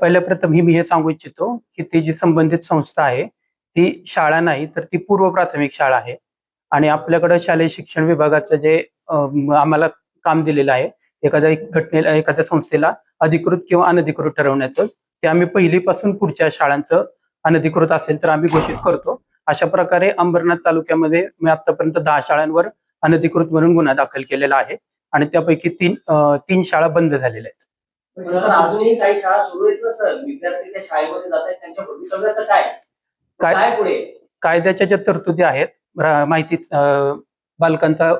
पहिल्या प्रथम ही मी हे सांगू इच्छितो की ती जी संबंधित संस्था आहे ती शाळा नाही तर ती पूर्व प्राथमिक शाळा आहे. आणि आपल्याकडे शालेय शिक्षण विभागाचं जे आम्हाला काम दिलेलं आहे एखाद्या घटनेला एखाद्या संस्थेला अधिकृत किंवा अनधिकृत ठरवण्याचं ते आम्ही पहिलीपासून पुढच्या शाळांचं अनधिकृत असेल तर आम्ही घोषित करतो. अशा प्रकारे अंबरनाथ तालुक्यामध्ये मी आतापर्यंत दहा शाळांवर अनधिकृत म्हणून गुन्हा दाखल केलेला आहे. आणि त्यापैकी तीन तीन शाळा बंद झालेल्या आहेत. सर अजूनही काही शाळा सुरू आहेत ना सर विद्यार्थी त्या शाळेमध्ये जात आहेत त्यांच्या भवितव्याचं काय? काय- पुढे? कायद्याच्या ज्या तरतुदी आहेत माहिती बालकांचा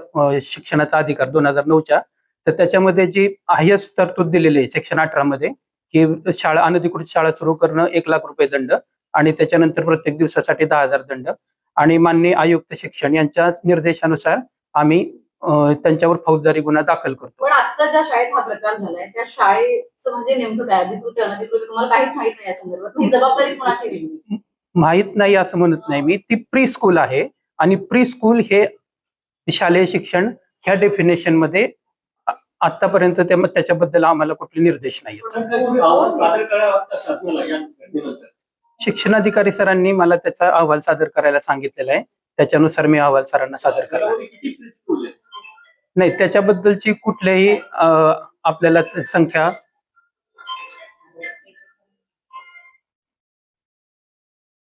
शिक्षणाचा अधिकार दोन हजार नऊच्या तर त्याच्यामध्ये जी हायस्ट तरतूद दिलेली आहे सेक्शन अठरा मध्ये की शाळा अनधिकृत शाळा सुरू करणं एक लाख रुपये दंड आणि त्याच्यानंतर प्रत्येक दिवसासाठी दहा हजार दंड आणि माननीय आयुक्त शिक्षण यांच्या निर्देशानुसार आम्ही त्यांच्यावर फौजदारी गुन्हा दाखल करतो. पण आता ज्या शाळेत हा प्रकार झालाय त्या शाळेचं म्हणजे नेमकं काय? अधिकृत आहे, अनधिकृत तुम्हाला काहीच माहीत नाही या संदर्भात. ही जबाबदारी कोणाची नेमकी? माहीत नाही असं म्हणत नाही मी. ती प्री स्कूल आहे आणि प्री स्कूल हे शालेय शिक्षण ह्या डेफिनेशनमध्ये आतापर्यंत त्या- त्याच्याबद्दल आम्हाला कुठले निर्देश नाही सादर करावं शासनाला या घटनेनंतर शिक्षणाधिकारी सरांनी मला त्याचा अहवाल सादर करायला सांगितलेला आहे. त्याच्यानुसार मी अहवाल सरांना सादर करणार. नाही त्याच्याबद्दलची कुठल्याही आपल्याला संख्या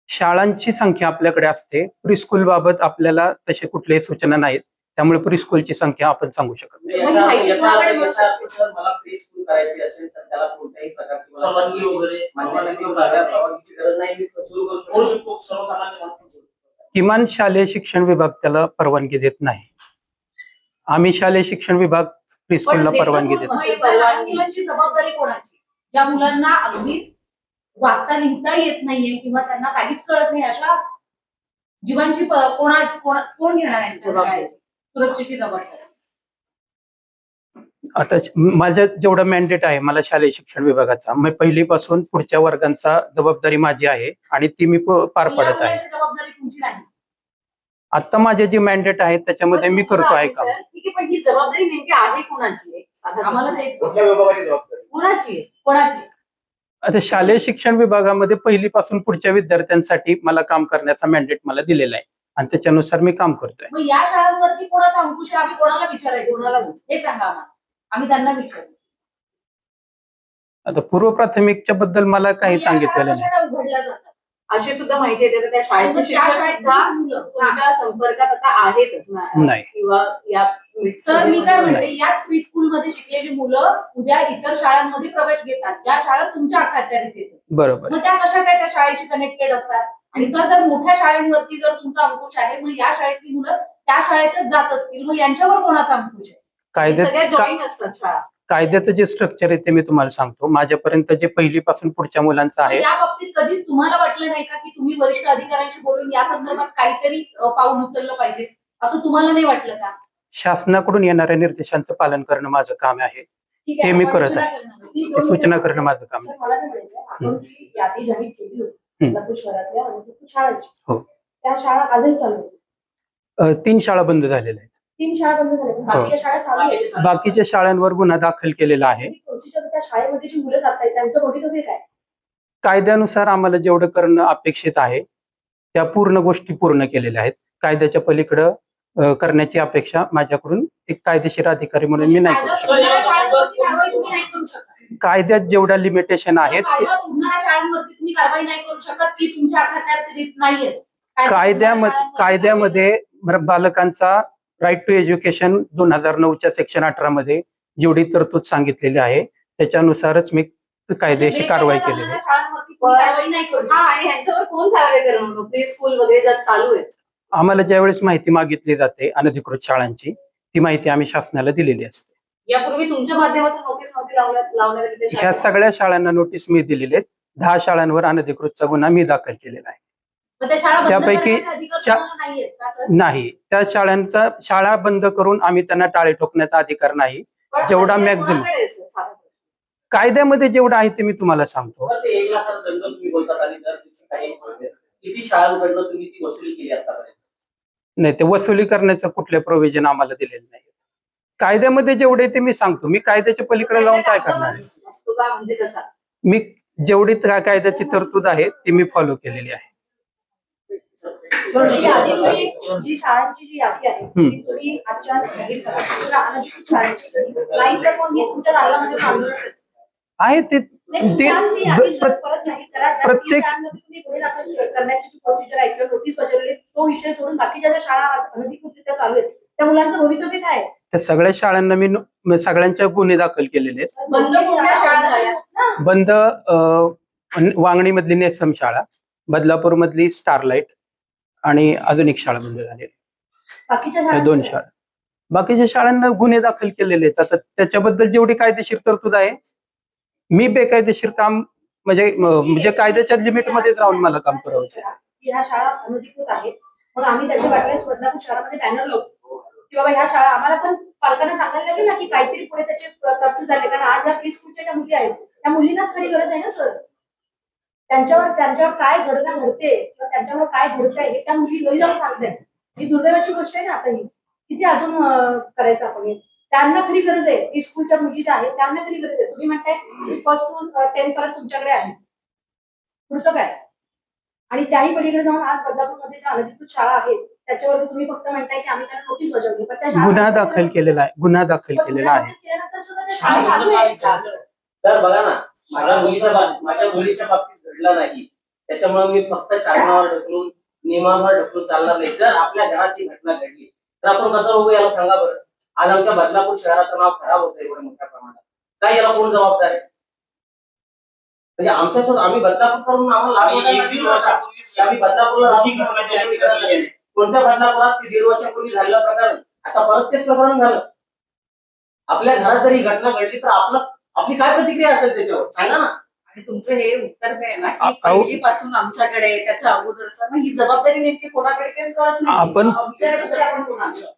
शाळांची संख्या आपल्याकडे असते. प्रीस्कूल बाबत आपल्याला तसे कुठल्याही सूचना नाहीत. त्यामुळे प्रीस्कूलची संख्या आपण सांगू शकत नाही. मग ही याचा- माहिती याचा कोणाकडे अर्थ मिळू याचा अर्थ सर मला प्री स्कूल करायची असेल तर त्याला कोणत्याही प्रकारची मला परवानगी वगैरे मान्यता किंवा जागा परवानगीची गरज नाही. मी सुरू करू करू शकतो शकतो. सर्वसामान्य माणूस करू शकतो. किमान शालेय शिक्षण विभाग त्याला परवानगी देत नाही. आम्ही शालेय शिक्षण विभाग प्रीस्कूलला देतो परवानगी? देतो परवानगी. जबाबदारी कोणाची ज्या मुलांना अगदीच वाचता लिहिता येत नाहीये किंवा त्यांना काहीच कळत नाही अशा जीवांची कोणा कोण कोण घेणार आहे. सुरक्षेची जबाबदारी आता श- माझं जेवढं मॅन्डेट आहे मला शालेय शिक्षण विभागाचा मी पहिलीपासून पुढच्या वर्गांचा जबाबदारी माझी आहे आणि ती मी पार पडत आहे मुलांची जबाबदारी तुमची नाही आता माझे जे मॅन्डेट आहे त्याच्यामध्ये मी करतो आहे काम. सर. ठीक आहे पण ही जबाबदारी नेमकी आहे कोणाची आहे? साधा आम्हाला प्रश्न. आहे. ते कुठल्या विभागाची जबाबदारी. कोणाची आहे? कोणाची आता शालेय शिक्षण विभागामध्ये पहिलीपासून पुढच्या विद्यार्थ्यांसाठी मला काम करण्याचा मॅन्डेट मला दिलेला आहे. आणि त्याच्यानुसार मी काम करतोय. मग या शाळांवरती कोणाचा अंकुश आहे? आम्ही कोणाला विचारायचं? कोणाला हे सांगा आम्हाला. आम्ही त्यांना विचारू. आता पूर्व प्राथमिकच्या बद्दल मला काही सांगितलेलं नाही. उघडल्या जातात? अशी सुद्धा माहिती येते. तर त्या शिक्षक शाळेत सुद्धा. तुमच्या संपर्कात आता आहेतच ना? नाही. किंवा या तर मी काय म्हणते याच प्री स्कूल मध्ये शिकलेली मुलं उद्या इतर शाळांमध्ये प्रवेश घेतात. ज्या शाळा तुमच्या अखत्यारीत येतात. बरोबर. मग त्या कशा काय त्या शाळेशी कनेक्टेड असतात? आणि जर जर मोठ्या शाळेंवरती जर तुमचा अंकुश आहे मग या शाळेतली मुलं त्या शाळेतच जात असतील. मग यांच्यावर कोणाचा अंकुश आहे? सगळ्या जॉईन असतात शाळा. कायद्याचं जे स्ट्रक्चर आहे ते मी तुम्हाला सांगतो. माझ्यापर्यंत जे पहिलीपासून पुढच्या मुलांचं आहे या बाबतीत कधीच तुम्हाला वाटलं नाही का की तुम्ही वरिष्ठ अधिकाऱ्यांशी बोलून या संदर्भात काहीतरी पाऊल उचललं पाहिजे? असं तुम्हाला नाही वाटलं का? शासनाकडून येणाऱ्या निर्देशांचं पालन करणं माझं काम आहे. ते मी करत आहे. सूचना करणं माझं काम आहे. हो. त्या शाळा आजही चालू तीन शाळा बंद झालेल्या आहेत. तीन शाळा बंद झाल्या. हो. बाकीच्या शाळा चालू आहेत. बाकीच्या शाळांवर गुन्हा दाखल केलेला आहे. प्रोसिजर त्या शाळेमध्ये जी मुलं जात आहेत त्यांचं भवितव्य काय? कायद्यानुसार आम्हाला जेवढं करणं अपेक्षित आहे त्या पूर्ण गोष्टी पूर्ण केलेल्या आहेत. कायद्याच्या पलीकडं करण्याची अपेक्षा माझ्याकडून एक कायदेशीर अधिकारी म्हणून मी नाही करू शकत. कायद्यात जेवढ्या लिमिटेशन आहेत कायद्यामध्ये कायद्यामध्ये बालकांचा राईट टू एज्युकेशन दोन हजार नऊच्या सेक्शन अठरा मध्ये जेवढी तरतूद सांगितलेली आहे त्याच्यानुसारच मी कायद्याची म्हणजे कारवाई केलेली आहे. शाळांवरती तुम्ही कारवाई नाही करू हा शकत. आणि ह्यांच्यावर कोण कारवाई करणार प्री स्कूल वगैरे ज्यात चालू आहे आम्हाला ज्यावेळेस माहिती मागितली जाते अनधिकृत शाळांची ती माहिती आम्ही शासनाला दिलेली असते. यापूर्वी तुमच्या माध्यमातून ह्या शाळेला? सगळ्या शाळांना नोटीस मी दिलेली आहेत. दहा शाळांवर अनधिकृतचा गुन्हा मी दाखल केलेला आहे. त्यापैकी? नाही. त्या शाळांचा शाळा बंद करून आम्ही त्यांना टाळे ठोकण्याचा अधिकार नाही. जेवढा प्रश्न. कायद्यामध्ये जेवढं आहे ते मी तुम्हाला सांगतो. तर ते एक लाखाचा दंड तुम्ही बोलतात आणि दर दिवशी काही किती शाळांकडनं तुम्ही ती वसुली केली आतापर्यंत? नाही ते वसुली करण्याचं कुठले प्रोव्हिजन आम्हाला दिलेलं नाही. कायद्यामध्ये जेवढे ते मी सांगतो. मी कायद्याच्या पलीकडे जाऊन काय करणार? आहे? असतो का म्हणजे कसा? मी जेवढी कायद्याची तरतूद आहे ती मी फॉलो केलेली आहे. जी यादीची जी शाळांची जी यादी आहे. ती तुम्ही आजच्या जाहीर करा शाळांची नाही तर मग मी तुमच्या आंदोलन. आहे प्रत्येक- शाळांमध्ये तुम्ही गुन्हे दाखल करण्याची जी प्रोसिजर आहे किंवा नोटीस बजावलेली तो विषय सोडून बाकीच्या ज्या शाळा आज अनधिकृतरित्या चालू आहेत त्या मुलांचं भवितव्य काय आहे? त्या सगळ्या शाळांना मी सगळ्यांच्या गुन्हे दाखल केलेले आहेत बंद कोणत्या शाळा झाल्या? ना, बंद वांगणी मधली नेसम शाळा बदलापूर मधली स्टारलाइट आणि अजून एक शाळा बंद झाली या दोन शाळा. बाकीच्या शाळांना गुन्हे दाखल केलेले आहेत. आता त्याच्याबद्दल जेवढी कायदेशीर तरतूद आहे मी बेकायदेशीर काम म्हणजे म्हणजे कायद्याच्या लिमिट मध्येच राहून मला काम करायचं आहे. की ह्या शाळा अनधिकृत आहेत. मग आम्ही त्याच्या वाटल्यास बदलापूर शहरामध्ये बॅनर लावतो. की बाबा ह्या शाळा आम्हाला पण पालकांना सांगायला लागेल ना की काहीतरी पुढे त्याचे तरतूद झाले. कारण आज ह्या प्री स्कूलच्या ज्या मुली आहेत त्या मुलींनाच खरी गरज आहे ना सर त्यांच्यावर त्यांच्यावर काय घडना घडते किंवा त्यांच्यावर काय घडतंय हे त्या मुली घरी जाऊन सांगतायत. ही दुर्दैवाची गोष्ट आहे ना आता ही. किती अजून करायचं आपण त्यांना खरी गरज आहे. प्री स्कूलच्या मुली ज्या आहेत त्यांना खरी गरज आहे. तुम्ही म्हणताय फर्स्ट टू टेन पर्यंत तुमच्याकडे आहे. पुढचं काय? आणि त्याही पलीकडे जाऊन आज बदलापूरमध्ये ज्या अनधिकृत शाळा आहेत त्याच्यावर तुम्ही फक्त म्हणताय की आम्ही त्यांना नोटीस बजावली. पण त्या शाळा- गुन्हा दाखल केलेला आहे. गुन्हा दाखल केलेला आहे. दाखल केल्यानंतर सुद्धा त्या शाळा चालू आहेत. तर बघा ना. माझ्या मुलीच्या माझ्या मुलीच्या बाबतीत घडला नाही. त्याच्यामुळे मी फक्त शासनावर ढकलून नियमावर ढकलून चालणार नाही. जर आपल्या घराची घटना घडली तर आपण कसं बघू याला सांगा बरं? आज आमच्या बदलापूर शहराचं नाव खराब होतं एवढ्या मोठ्या प्रमाणात. काय याला कोण जबाबदार आहे? म्हणजे आमच्यासोबत आम्ही बदलापूर करून आम्हाला बदलापूरला. कोणत्या बदलापुरात ते दीड वर्षापूर्वी झालेलं प्रकरण? आता परत तेच प्रकरण झालं. आपल्या घरात जर ही घटना घडली तर आपलं आपली काय प्रतिक्रिया असेल त्याच्यावर? सांगा ना. तुमचं हे उत्तर जे आहे ना की पहिलीपासून आमच्याकडे त्याच्या अगोदरचा मग ही जबाबदारी नेमकी कोणाकडे तेच कळत नाही? आपण- विचारायचं तरी आपण कोणाला